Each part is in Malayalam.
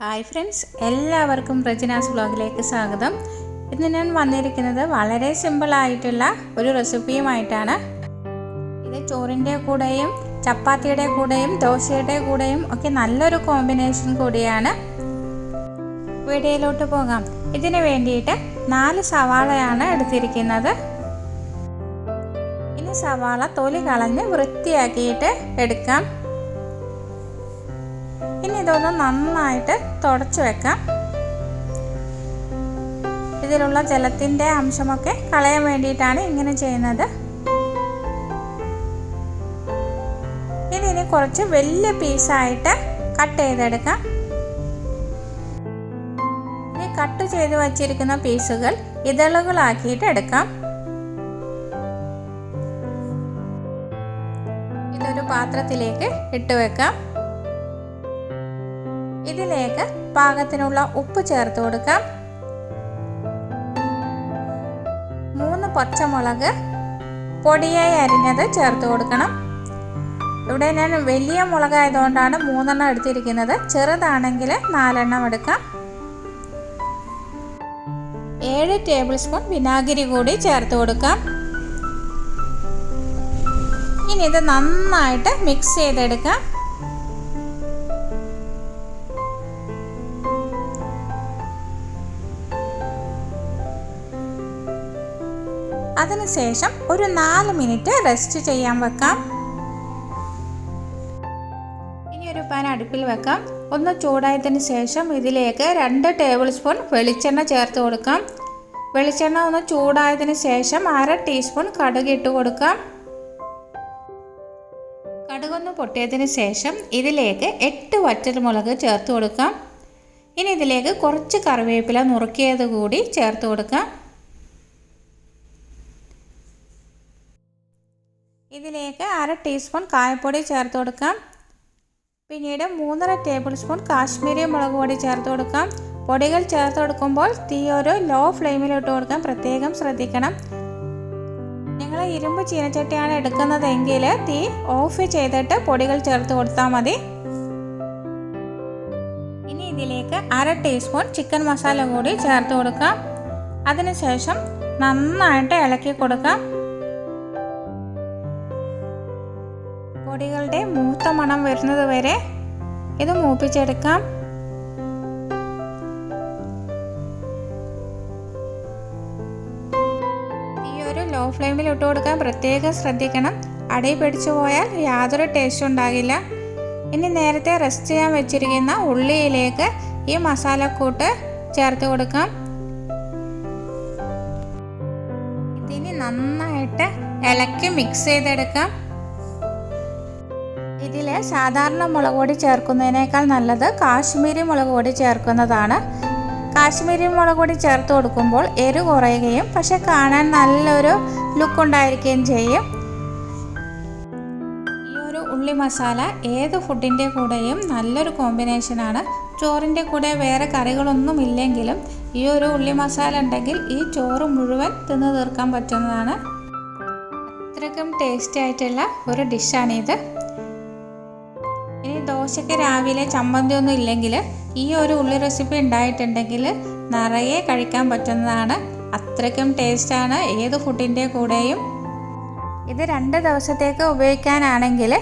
ഹായ് ഫ്രണ്ട്സ് എല്ലാവർക്കും റജിനാസ് വ്ളോഗിലേക്ക് സ്വാഗതം. ഇന്ന് ഞാൻ വന്നിരിക്കുന്നത് വളരെ സിമ്പിളായിട്ടുള്ള ഒരു റെസിപ്പിയുമായിട്ടാണ്. ഇത് ചോറിന്റെ കൂടെയും ചപ്പാത്തിയുടെ കൂടെയും ദോശയുടെ കൂടെയും ഒക്കെ നല്ലൊരു കോമ്പിനേഷൻ കൂടിയാണ്. വീഡിയോയിലോട്ട് പോകാം. ഇതിന് വേണ്ടിയിട്ട് നാല് സവാളയാണ് എടുത്തിരിക്കുന്നത്. ഇനി സവാള തൊലി കളഞ്ഞ് വൃത്തിയാക്കിയിട്ട് എടുക്കാം. ഇനി ഇതൊന്ന് നന്നായിട്ട് തുടച്ചു വെക്കാം. ഇതിലുള്ള ജലത്തിന്റെ അംശമൊക്കെ കളയാൻ വേണ്ടിയിട്ടാണ് ഇങ്ങനെ ചെയ്യുന്നത്. ഇനി ഇനി കുറച്ച് വലിയ പീസായിട്ട് കട്ട് ചെയ്തെടുക്കാം. ഇനി കട്ട് ചെയ്ത് വച്ചിരിക്കുന്ന പീസുകൾ ഇതളുകളാക്കിയിട്ട് എടുക്കാം. ഇതൊരു പാത്രത്തിലേക്ക് ഇട്ട് വെക്കാം. ഇതിലേക്ക് പാകത്തിനുള്ള ഉപ്പ് ചേർത്ത് കൊടുക്കാം. മൂന്ന് പച്ചമുളക് പൊടിയായി അരിഞ്ഞത് ചേർത്ത് കൊടുക്കണം. ഇവിടെ ഞാൻ വലിയ മുളകായതുകൊണ്ടാണ് മൂന്നെണ്ണം എടുത്തിരിക്കുന്നത്. ചെറുതാണെങ്കിൽ നാലെണ്ണം എടുക്കാം. ഏഴ് ടേബിൾ സ്പൂൺ വിനാഗിരി കൂടി ചേർത്ത് കൊടുക്കാം. ഇനി ഇത് നന്നായിട്ട് മിക്സ് ചെയ്തെടുക്കാം. അതിനുശേഷം ഒരു നാല് മിനിറ്റ് റെസ്റ്റ് ചെയ്യാൻ വെക്കാം. ഇനി ഒരു പാൻ അടുപ്പിൽ വെക്കാം. ഒന്ന് ചൂടായതിന് ശേഷം ഇതിലേക്ക് രണ്ട് ടേബിൾ സ്പൂൺ വെളിച്ചെണ്ണ ചേർത്ത് കൊടുക്കാം. വെളിച്ചെണ്ണ ഒന്ന് ചൂടായതിന് ശേഷം അര ടീസ്പൂൺ കടുക് ഇട്ട് കൊടുക്കാം. കടുകൊന്ന് പൊട്ടിയതിന് ശേഷം ഇതിലേക്ക് എട്ട് വറ്റൽമുളക് ചേർത്ത് കൊടുക്കാം. ഇനി ഇതിലേക്ക് കുറച്ച് കറിവേപ്പില നുറുക്കിയത് കൂടി ചേർത്ത് കൊടുക്കാം. ഇതിലേക്ക് അര ടീസ്പൂൺ കായപ്പൊടി ചേർത്ത് കൊടുക്കാം. പിന്നീട് മൂന്നര ടേബിൾ സ്പൂൺ കാശ്മീരി മുളക് പൊടി ചേർത്ത് കൊടുക്കാം. പൊടികൾ ചേർത്ത് കൊടുക്കുമ്പോൾ തീ ഒരു ലോ ഫ്ലെയിമിലിട്ട് കൊടുക്കാൻ പ്രത്യേകം ശ്രദ്ധിക്കണം. നിങ്ങൾ ഇരുമ്പ് ചീനച്ചട്ടിയാണ് എടുക്കുന്നതെങ്കിൽ തീ ഓഫ് ചെയ്തിട്ട് പൊടികൾ ചേർത്ത് കൊടുത്താൽ മതി. ഇനി ഇതിലേക്ക് അര ടീസ്പൂൺ ചിക്കൻ മസാല കൂടി ചേർത്ത് കൊടുക്കാം. അതിനുശേഷം നന്നായിട്ട് ഇളക്കി കൊടുക്കാം. പൊടികളുടെ മൂത്ത മണം വരുന്നത് വരെ ഇത് മൂപ്പിച്ചെടുക്കാം. ഈ ഒരു ലോ ഫ്ലെയിമിൽ ഇട്ട് കൊടുക്കാൻ പ്രത്യേകം ശ്രദ്ധിക്കണം. അടി പിടിച്ചു പോയാൽ യാതൊരു ടേസ്റ്റും ഉണ്ടാകില്ല. ഇനി നേരത്തെ റെസ്റ്റ് ചെയ്യാൻ വെച്ചിരിക്കുന്ന ഉള്ളിയിലേക്ക് ഈ മസാലക്കൂട്ട് ചേർത്ത് കൊടുക്കാം. ഇതിനി നന്നായിട്ട് ഇളക്കി മിക്സ് ചെയ്തെടുക്കാം. ഇതിൽ സാധാരണ മുളക് പൊടി ചേർക്കുന്നതിനേക്കാൾ നല്ലത് കാശ്മീരി മുളക് പൊടി ചേർക്കുന്നതാണ്. കാശ്മീരി മുളക് പൊടി ചേർത്ത് കൊടുക്കുമ്പോൾ എരു കുറയുകയും പക്ഷെ കാണാൻ നല്ലൊരു ലുക്ക് ഉണ്ടായിരിക്കുകയും ചെയ്യും. ഈ ഒരു ഉള്ളി മസാല ഏത് ഫുഡിന്റെ കൂടെയും നല്ലൊരു കോമ്പിനേഷനാണ് ചോറിന്റെ കൂടെ വേറെ കറികളൊന്നും ഇല്ലെങ്കിലും ഈ ഒരു ഉള്ളി മസാല ഉണ്ടെങ്കിൽ ഈ ചോറ് മുഴുവൻ തിന്നു തീർക്കാൻ പറ്റുന്നതാണ്. അത്രയ്ക്കും ടേസ്റ്റി ആയിട്ടുള്ള ഒരു ഡിഷാണിത് ദോശയ്ക്ക് രാവിലെ ചമ്മന്തി ഒന്നും ഇല്ലെങ്കിൽ ഈ ഒരു ഉള്ളി റെസിപ്പി ഉണ്ടായിട്ടുണ്ടെങ്കിൽ നിറയെ കഴിക്കാൻ പറ്റുന്നതാണ്. അത്രയ്ക്കും ടേസ്റ്റാണ് ഏത് ഫുഡിന്റെ കൂടെയും ഇത് രണ്ട് ദിവസത്തേക്ക് ഉപയോഗിക്കാനാണെങ്കിൽ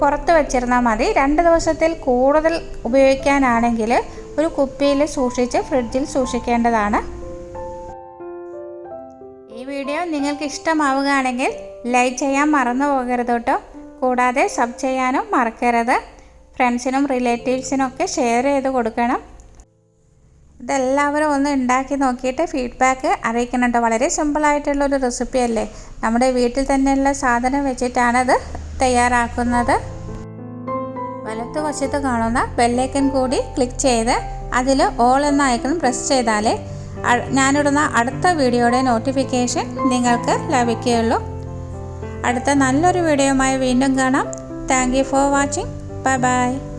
പുറത്ത് വെച്ചിരുന്നാൽ മതി. രണ്ട് ദിവസത്തിൽ കൂടുതൽ ഉപയോഗിക്കാനാണെങ്കിൽ ഒരു കുപ്പിയിൽ സൂക്ഷിച്ച് ഫ്രിഡ്ജിൽ സൂക്ഷിക്കേണ്ടതാണ്. ഈ വീഡിയോ നിങ്ങൾക്ക് ഇഷ്ടമാവുകയാണെങ്കിൽ ലൈക്ക് ചെയ്യാൻ മറന്നു പോകരുത് കേട്ടോ. കൂടാതെ സബ് ചെയ്യാനും മറക്കരുത്. ഫ്രണ്ട്സിനും റിലേറ്റീവ്സിനും ഒക്കെ ഷെയർ ചെയ്ത് കൊടുക്കണം. ഇതെല്ലാവരും ഒന്ന് ഉണ്ടാക്കി നോക്കിയിട്ട് ഫീഡ്ബാക്ക് അറിയിക്കുന്നുണ്ട്. വളരെ സിമ്പിളായിട്ടുള്ളൊരു റെസിപ്പി അല്ലേ? നമ്മുടെ വീട്ടിൽ തന്നെയുള്ള സാധനം വെച്ചിട്ടാണത് തയ്യാറാക്കുന്നത്. വലത്ത് വശത്ത് കാണുന്ന ബെല്ലൈക്കൻ കൂടി ക്ലിക്ക് ചെയ്ത് അതിൽ ഓൾ എന്ന ഐക്കൺ പ്രസ് ചെയ്താലേ ഞാനിടുന്ന അടുത്ത വീഡിയോയുടെ നോട്ടിഫിക്കേഷൻ നിങ്ങൾക്ക് ലഭിക്കുകയുള്ളൂ. അടുത്ത നല്ലൊരു വീഡിയോയുമായി വീണ്ടും കാണാം. Thank for watching 拜拜。